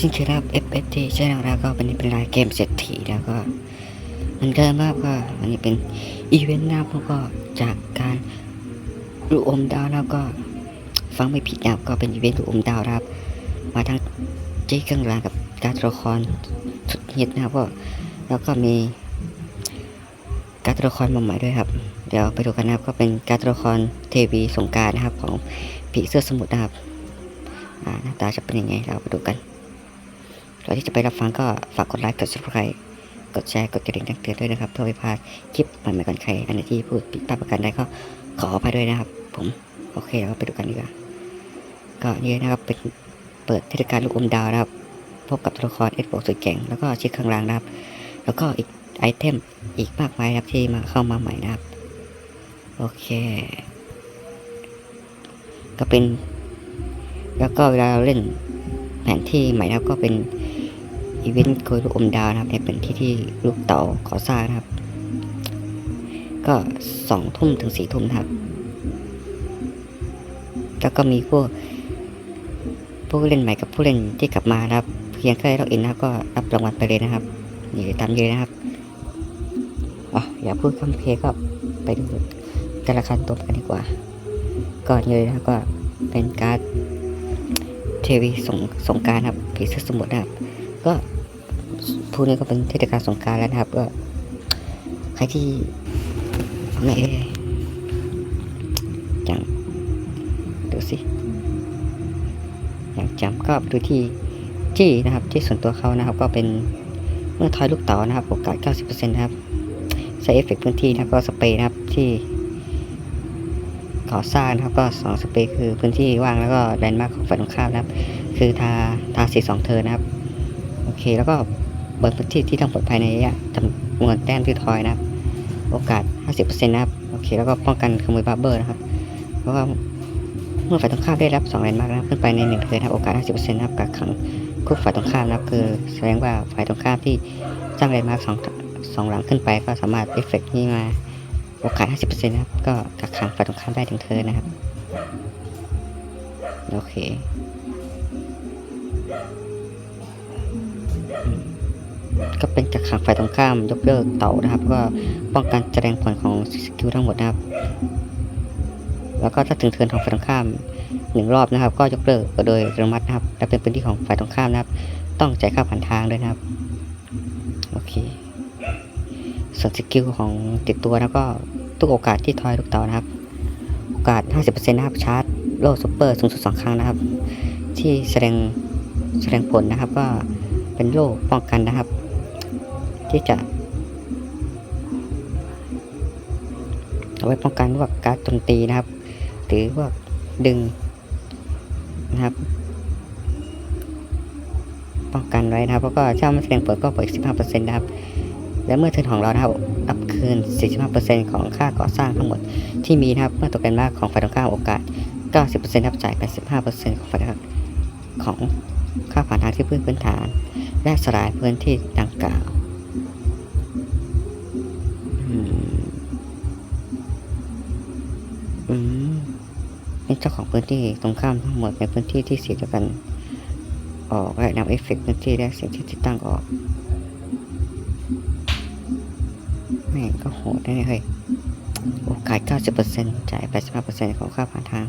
จริงๆแล้ว FST ใช่แล้วก็เป็นเป็นรายเกมเศรษฐีแล้วก็มันเดิมมากก็อันนี้เป็นอีเวนต์นะครับแล้วก็จากการรูอมดาวแล้วก็ฟังไม่ผิดนะครับก็เป็นอีเวนต์รูอมดาวครับ มาทั้งเจ๊เครื่องรางกับการตัวละครสุดฮิตนะครับก็แล้วก็มีการตัวละครมาใหม่ด้วยครับ เดี๋ยวไปดูกันนะครับก็เป็นการตัวละครเทวีสงการนะครับของผีเสื้อสมุทรนะครับหน้าตาจะเป็นยังไงเราไปดูกัน ก่อนที่จะไปรับฟังก็ฝากกดไลค์กด subscribe กดแชร์กดกระดิ่งแจ้งเตือนด้วยนะครับเพื่อไม่พลาดคลิปใหม่ๆก่อนใครอันไหนที่พูดผิดพลาดประการใดก็ขออภัยด้วยนะครับ ผมโอเคเราไปดูกันดีกว่าก็นี่นะครับเป็นเปิดเทศกาลลูกอมดาวนะครับ พบกับตัวละครเอ็ดบอกสุดเก่งแล้วก็ชิคข้างล่างนะครับ แล้วก็อีกไอเทมอีกมากมายนะครับที่มาเข้ามาใหม่นะครับ โอเค ก็เป็น แล้วก็เวลาเราเล่นแผนที่ใหม่นะครับก็เป็น อีเวนต์โกยลูกอมดาวนะครับในเป็นที่ที่ลูกเต่าขอสร้างนะครับ ก็สองทุ่มถึงสี่ทุ่มครับ แล้วก็มีพวกผู้เล่นใหม่กับผู้เล่นที่กลับมานะครับ เพียงแค่ล็อกอินนะก็รับรางวัลไปเลยนะครับนี่ตามเยอะนะครับอ๋ออย่าพูดคำเพลก็ไปดูแต่ละขั้นตอนกันดีกว่า ก่อนเลยนะก็เป็นการ์ดเทวีสงสงการครับผีเสื้อสมุทรนะครับ ก็ พูดนี้ก็เป็นเทศกาลสงการแล้วนะครับ ก็ ใครที่ไม่เอจังดูสิอยากจำก็ดูที่จี้นะครับที่ส่วนตัวเขานะครับ ก็เป็นเมื่อทอยลูกเต๋านะครับโอกาส 90%นะครับใช้เอฟเฟกต์พื้นที่นะครับก็สเปรย์นะครับที่ก่อสร้างนะครับก็สองสเปรย์คือพื้นที่ว่างแล้วก็แลนด์มาร์คของฝ่ายตรงข้ามนะครับ คือทาทาสีสองเธอนะครับ โอเคแล้วก็ เบิร์พื้นที่ที่ทั้งหมดภายในระยะจำนวนแต้มที่ทอยนะครับ โอกาส 50%นะครับ โอเค แล้วก็ป้องกันขโมยบาร์เบอร์นะครับ เพราะว่าเมื่อฝ่ายตรงข้ามได้รับ2แรงมากนะขึ้นไปใน1เทิร์นะครับโอกาส 50%นะครับกักขังคู่ฝ่ายตรงข้ามนะครับ คือแสดงว่าฝ่ายตรงข้ามที่สร้างแรงมากสองสองหลังขึ้นไปก็สามารถเอฟเฟกต์นี้มาโอกาส 50%นะครับ ก็กักขังฝ่ายตรงข้ามได้ถึงเทิร์นนะครับ โอเค ก็เป็นกักขังฝ่ายตรงข้ามยกเลิกเต่านะครับ ก็ป้องกันแสดงผลของสกิลทั้งหมดนะครับ แล้วก็ถ้าถึงเทินของฝ่ายตรงข้ามหนึ่งรอบนะครับ ก็ยกเลิกโดยอัตโนมัตินะครับ และเป็นพื้นที่ของฝ่ายตรงข้ามนะครับ ต้องจ่ายค่าผ่านทางด้วยนะครับโอเคส่วนสกิลของติดตัวแล้วก็ทุกโอกาสที่ทอยลูกเต่านะครับ โอกาส 50%นะครับชาร์จโล่ซุปเปอร์สูงสุดสองครั้งนะครับ ที่แสดงแสดงผลนะครับก็เป็นโล่ป้องกันนะครับ ที่จะเอาไว้ป้องกันพวกการโจมตีนะครับ หรือว่าดึงนะครับ ป้องกันไว้นะครับแล้วก็ถ้ามันแสดงผลก็บวกอีก15%นะครับ และเมื่อเทินของเรานะครับรับคืน 45%ของค่าก่อสร้างทั้งหมดที่มีนะครับเมื่อตกกันมากของฝ่ายตรงข้ามโอกาส 90%นะครับจ่าย85%ของฝ่ายตรงข้ามของค่าผ่านทางที่พื้นพื้นฐาน และสลายพื้นที่ดังกล่าว อืมเป็นเจ้าของพื้นที่ตรงข้ามทั้งหมดในพื้นที่ที่สีเดียวกัน ออกและนำเอฟเฟกต์พื้นที่และสิ่งที่ติดตั้งออกแม่งก็โหดได้เลยเฮ้ยโอกาส 90%จ่าย 85%ของค่าผ่านทาง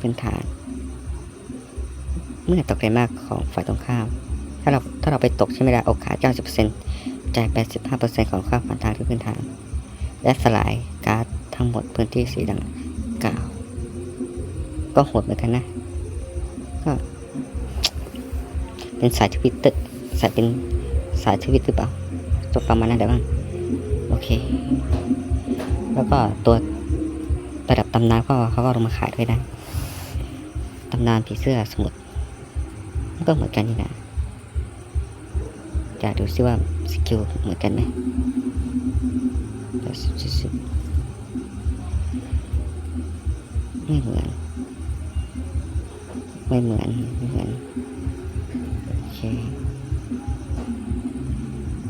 พื้นฐาน เมื่อตกใจมากของฝ่ายตรงข้าม ถ้าเราถ้าเราไปตกใช่ไหมล่ะโอกาส 90%จ่าย 85%ของค่าผ่านทางที่พื้นฐาน และสลายการ์ดทั้งหมดพื้นที่สีดัง ก็โหดเหมือนกันนะ ก็ เป็นสายทวิตเตอร์สายเป็นสายทวิตหรือเปล่าจบประมาณนั้นเดี๋ยวบ้างโอเค แล้วก็ตัวระดับตำนานก็เขาก็ลงมาขายด้วยนะตำนานผีเสื้อสมุทรก็เหมือนกันนี่นะจะดูซิว่าสกิลเหมือนกันไหมเดี๋ยวสิสิไม่เหมือน ไม่เหมือนไม่เหมือนโอเค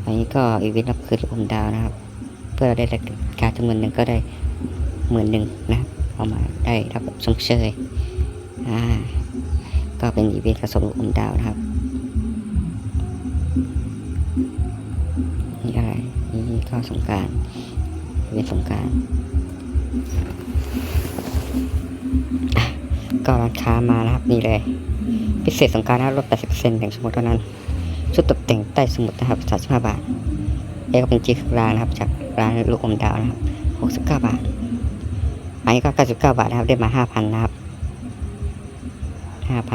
อันนี้ก็อีเวนต์รับคืนอมดาวนะครับ เพื่อเราได้การจำนวนหนึ่งก็ได้หมื่นหนึ่งนะเอามาได้รับสมเชยอ่าก็เป็นอีเวนต์ผสมอมดาวนะครับนี่อะไรนี่ก็สงการเป็นสงการ ก็ร้านค้ามานะครับนี่เลย พิเศษสงการนะลด 80%ถึงสมมติเท่านั้น ชุดตกแต่งใต้สมุดนะครับ35บาทเอกเป็นจีกลางนะครับ จากร้านลูกอมดาวนะครับ69 บาท อันนี้ก็ 99 บาทนะครับ ได้มา 5,000 นะครับ 5,000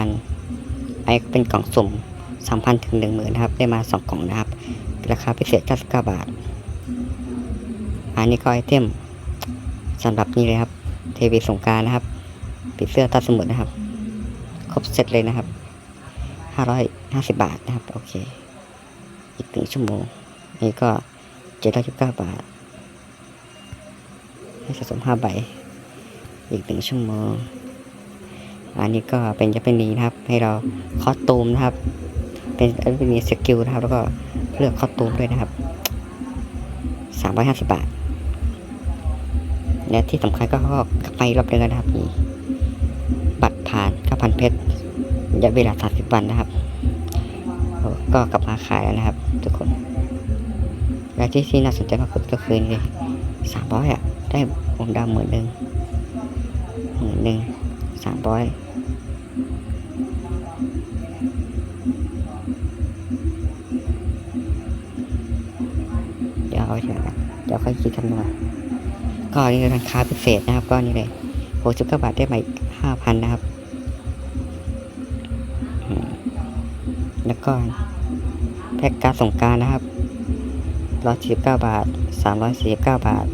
อันนี้ก็เป็นกล่องสุ่ม 3,000 ถึง 10,000นะครับ ได้มา 2 กล่องนะครับ ราคาพิเศษ 99 บาท อันนี้ก็ไอเทมสำหรับนี่เลยครับ เทวีสงการนะครับ ปีเสื้อตาสมุดนะครับ ครบเสร็จเลยนะครับ550บบาทนะครับ โอเค อีกหนึ่งชั่วโมง นี่ก็799บาท ให้สะสม5ใบ อีกหนึ่งชั่วโมง อันนี้ก็เป็นจะเป็นนี้นะครับ ให้เราคอสตูมนะครับ เป็นเป็นมีสกิลนะครับ แล้วก็เลือกคอสตูมด้วยนะครับ350บบาทและที่สำคัญก็ก็ไปรอบเดือนนะครับนี่ ผ่านเพชรระยะเวลา30วันนะครับ ก็กลับมาขายแล้วนะครับ ทุกคน และที่ที่น่าสนใจมากสุดก็คือนี่สามร้อยอะ ได้วงดาวหมื่นหนึ่งหมื่นหนึ่งสามร้อยเดี๋ยวเอาเถอะเดี๋ยวค่อยคิดคำนวณก็นี่คือราคาพิเศษนะครับ ก็นี่เลยหกสิบเก้าบาทได้มาอีกห้าพันนะครับ แล้วก็แพ็กการดสงการนะครับร้อยสี่สิบเก้าบาทสามร้อยสี่สิบเก้าบาท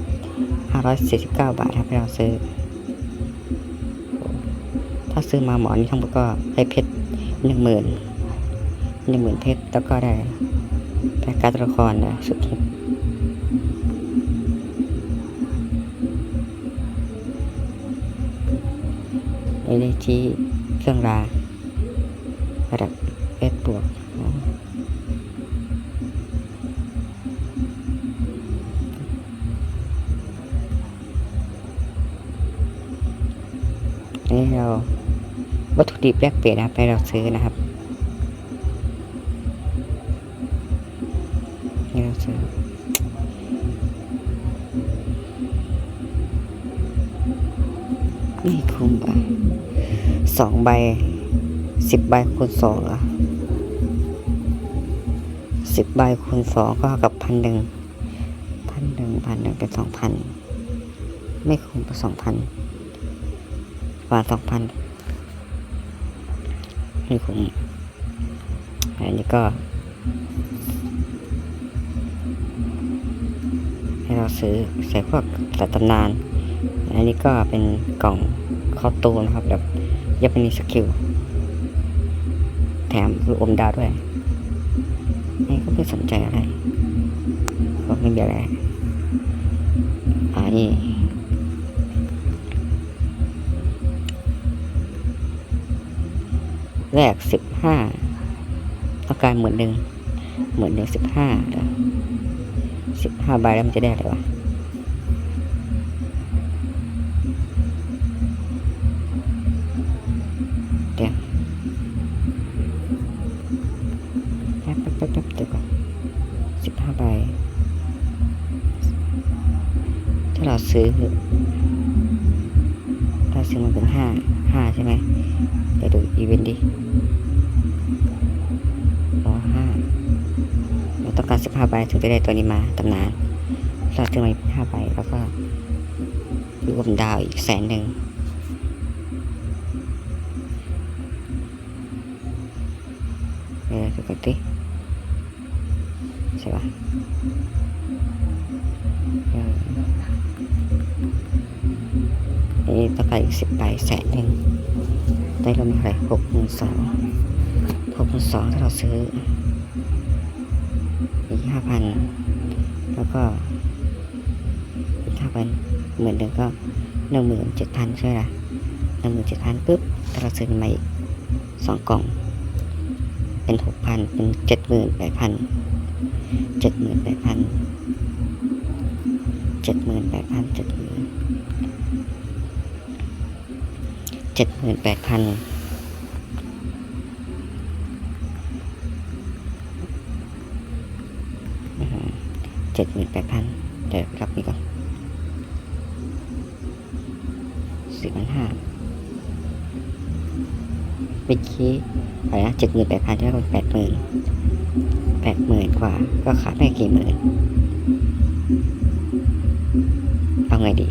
ห้าร้อยสี่สิบเก้าบาทครับให้เราซื้อ ถ้าซื้อมาหมอนี่ทั้งหมดก็ได้เพชรหนึ่งหมื่นหนึ่งหมื่นเพชรแล้วก็ได้แพ็กการดตัวละครนะสุดฮิตเอเนจีเครื่องรางระดับ ดิบแลกเปลี่ยนนะครับให้เราซื้อนะครับให้เราซื้อนี่คุ้มไปสองใบสิบใบคูณสองเหรอสิบใบคูณสองก็กับพันหนึ่งพันหนึ่งพันหนึ่งเป็นสองพันไม่คุ้มเป็นสองพันกว่าสองพัน ไม่คุ้มอันนี้ก็ ให้เราซื้อใส่พวกสัตว์ตำนาน อันนี้ก็เป็นกล่องคอตูมนะครับแบบยังเป็นสกิล แถมคืออมดาวด้วย นี่ก็ไม่สนใจอะไรก็ไม่มีอะไรอันนี้ แรกสิบห้าอาการเหมือนหนึ่งเหมือนหนึ่งสิบห้าเดี๋ยวสิบห้าใบแล้วมันจะได้อะไรวะเดี๋ยวแป๊บแป๊บแป๊บแป๊บเดี๋ยวก่อนสิบห้าใบถ้าเราซื้อถ้าซื้อมันเป็นห้าห้าใช่ไหม อีเวนต์ดิรอห้าเราต้องการสิบห้าใบถึงจะได้ตัวนี้มาตำนานเราจะมาห้าใบแล้วก็รวมดาวอีกแสนหนึ่ง สองหกหมื่นสองถ้าเราซื้ออีกห้าพันแล้วก็อีกห้าพันหมื่นหนึ่งก็หนึ่งหมื่นเจ็ดพันใช่ไหมหนึ่งหมื่นเจ็ดพันปุ๊บถ้าเราซื้อมาอีกสองกล่อง เป็นหกพันเป็นเจ็ดหมื่นแปดพันเจ็ดหมื่นแปดพันเจ็ดหมื่นแปดพันเจ็ดหมื่นเจ็ดหมื่นแปดพัน เจ็ดหมื่นแปดพันเดี๋ยวรับนี่ก่อนสี่พันห้าเมื่อกี้อะไรนะเจ็ดหมื่นแปดพันแล้วก็แปดหมื่นแปดหมื่นกว่า ก็ขาดไม่กี่หมื่นเอาไงดี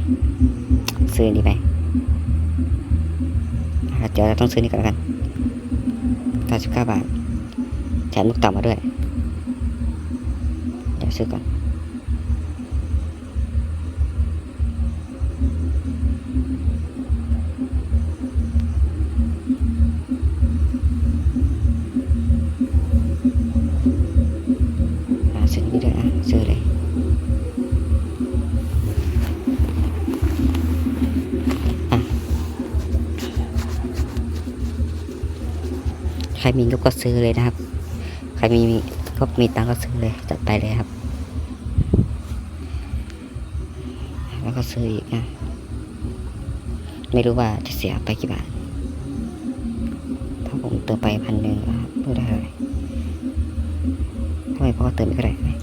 ซื้อนี่ไปอะเดี๋ยวเราต้องซื้อนี่ก่อนกันเก้าสิบเก้าบาทแถมลูกเต่ามาด้วย เดี๋ยวซื้อก่อน อ่าซื้อนี่ด้อะซื้อเลยใครมีงบก็ซื้อเลยนะครับ ใครมีก็มีตังค์ก็ซื้อเลยจัดไปเลยครับ แล้วก็ซื้ออีกนะไม่รู้ว่าจะเสียไปกี่บาทถ้าผมเติมไปพันหนึ่งครับไม่ได้เท่าไหร่ทำไมพ่อเติมไม่เท่าไห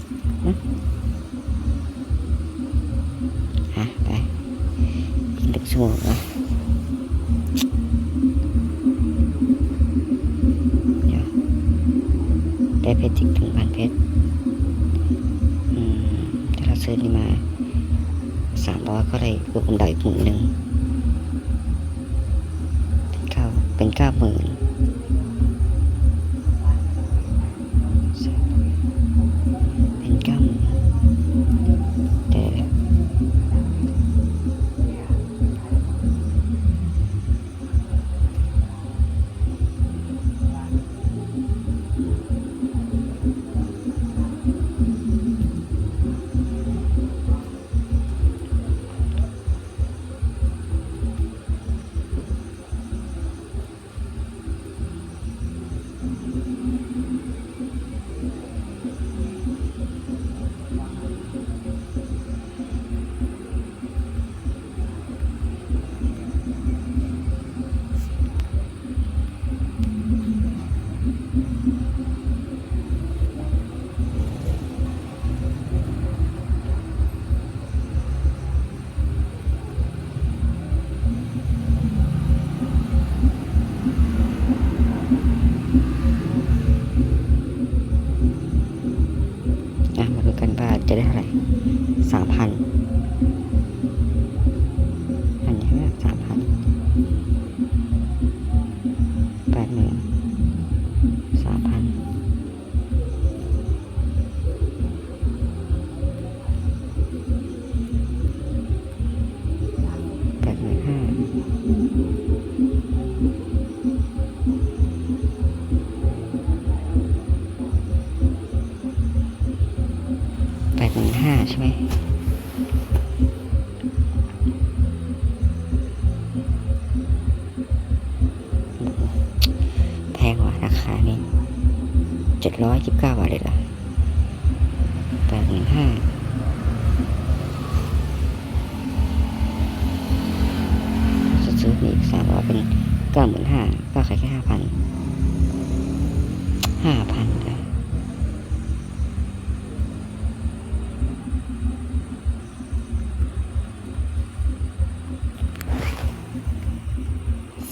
ได้เพชรอีกถึงพันเพชรถ้าเราซื้อนี่มาสามร้อยก็ได้รวมดาวอีกหมื่นหนึ่ง ดร้อยสิบเก้าบาทเลยล่ะแปดหมื่นห้าจะซื้อมีอีกสามร้อยเป็นเก้าหมื่นห้าก็ขายแค่ห้าพันห้าพันเลย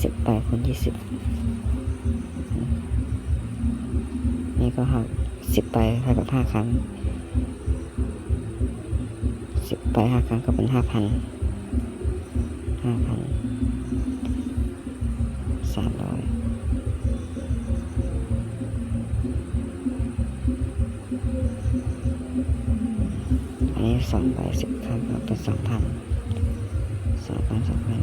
สิบใบคูณยี่สิบนี่ก็หักสิบใบ เท่ากับห้าครั้งสิบใบห้าครั้งก็เป็นห้าพันห้าพันสามร้อยอันนี้สองใบสิบครั้งก็เป็นสองพันสองพันสองพัน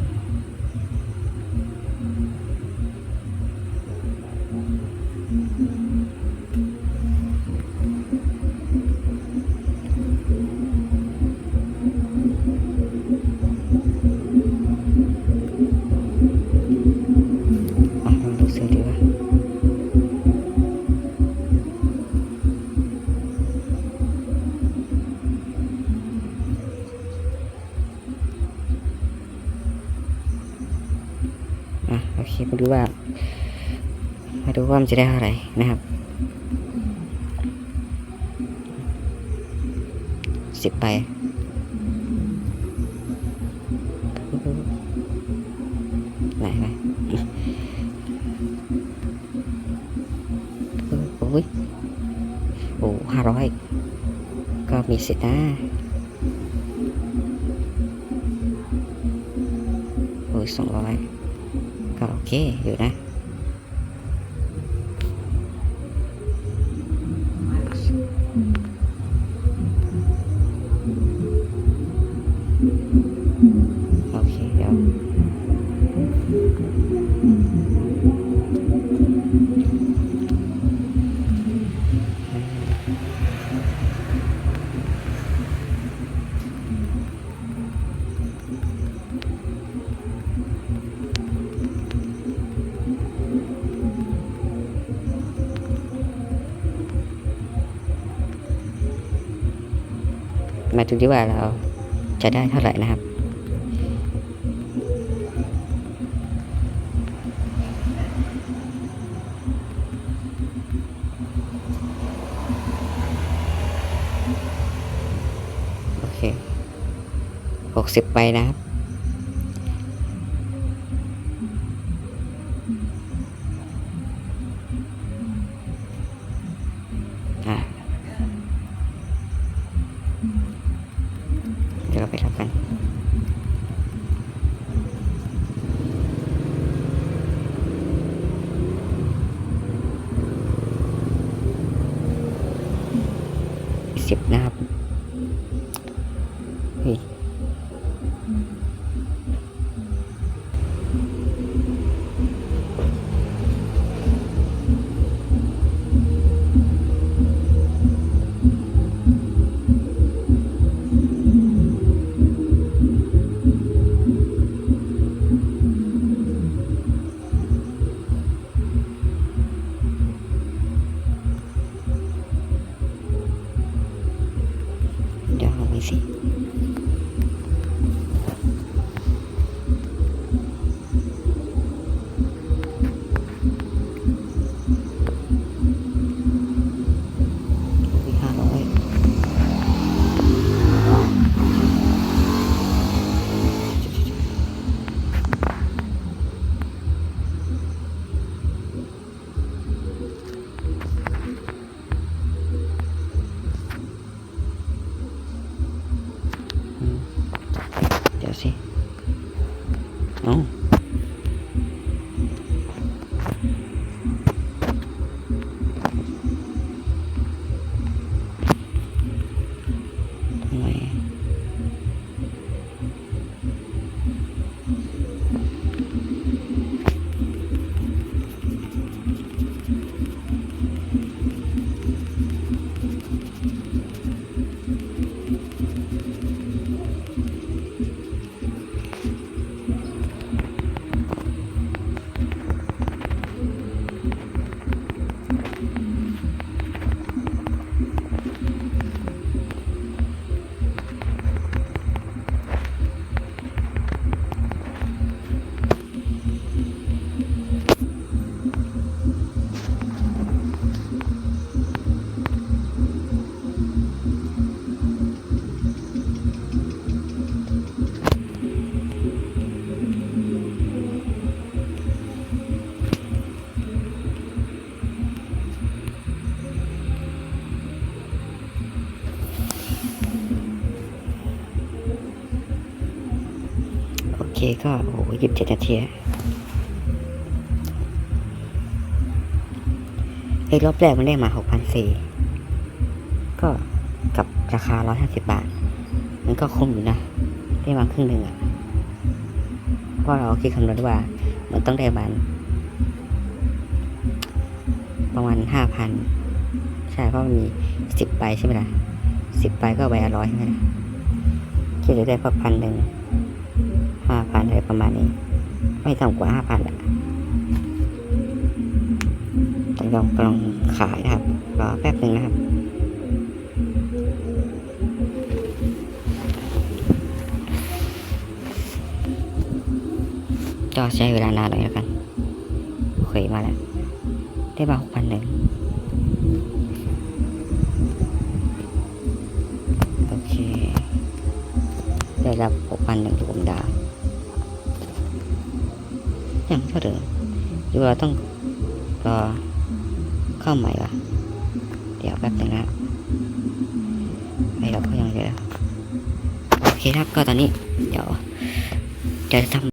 มจะได้เท่าไหร่นะครับสิบไปไหนไหนโอ้ยโอ้ห้าร้อยก็มีสิทธิ์นะโอ้ยสองร้อยก็โอเคอยู่นะ มาดูดีว่าเราจะได้เท่าไหร่นะครับ โอเคหกสิบไปนะครับ เก็โอ้โหยิบเจ็ดนาทีแล้วไอ้รอบแรกมันได้มาหกพันสี่ก็กับราคาร้อยห้าสิบบาท มันก็คุ้มอยู่นะ ได้มาครึ่งหนึ่งอะเพราะเราคิดคำนวณว่า มันต้องได้ประมาณประมาณห้าพันใช่เพราะมันมีสิบใบใช่ไหมล่ะสิบใบก็ใบละร้อยใช่ไหมล่ะคิดจะได้พอพันหนึ่ง ประมาณนี้ ไม่ต่ำกว่าห้าพันแหละต้องลองลองขายนะครับรอแป๊บหนึ่งนะครับก็ใช้เวลานานหน่อยแล้วกันโอเคมาแล้ว ได้มาหกพันหนึ่งโอเค ได้รับหกพันหนึ่งรวมดาว ยังเท่าเดิมหรือเราต้องรอเข้าใหม่วะเดี๋ยวแป๊บหนึงนะไม่เราก็ยังเจอโอเคครับก็ตอนนี้เดี๋ยวจะทำ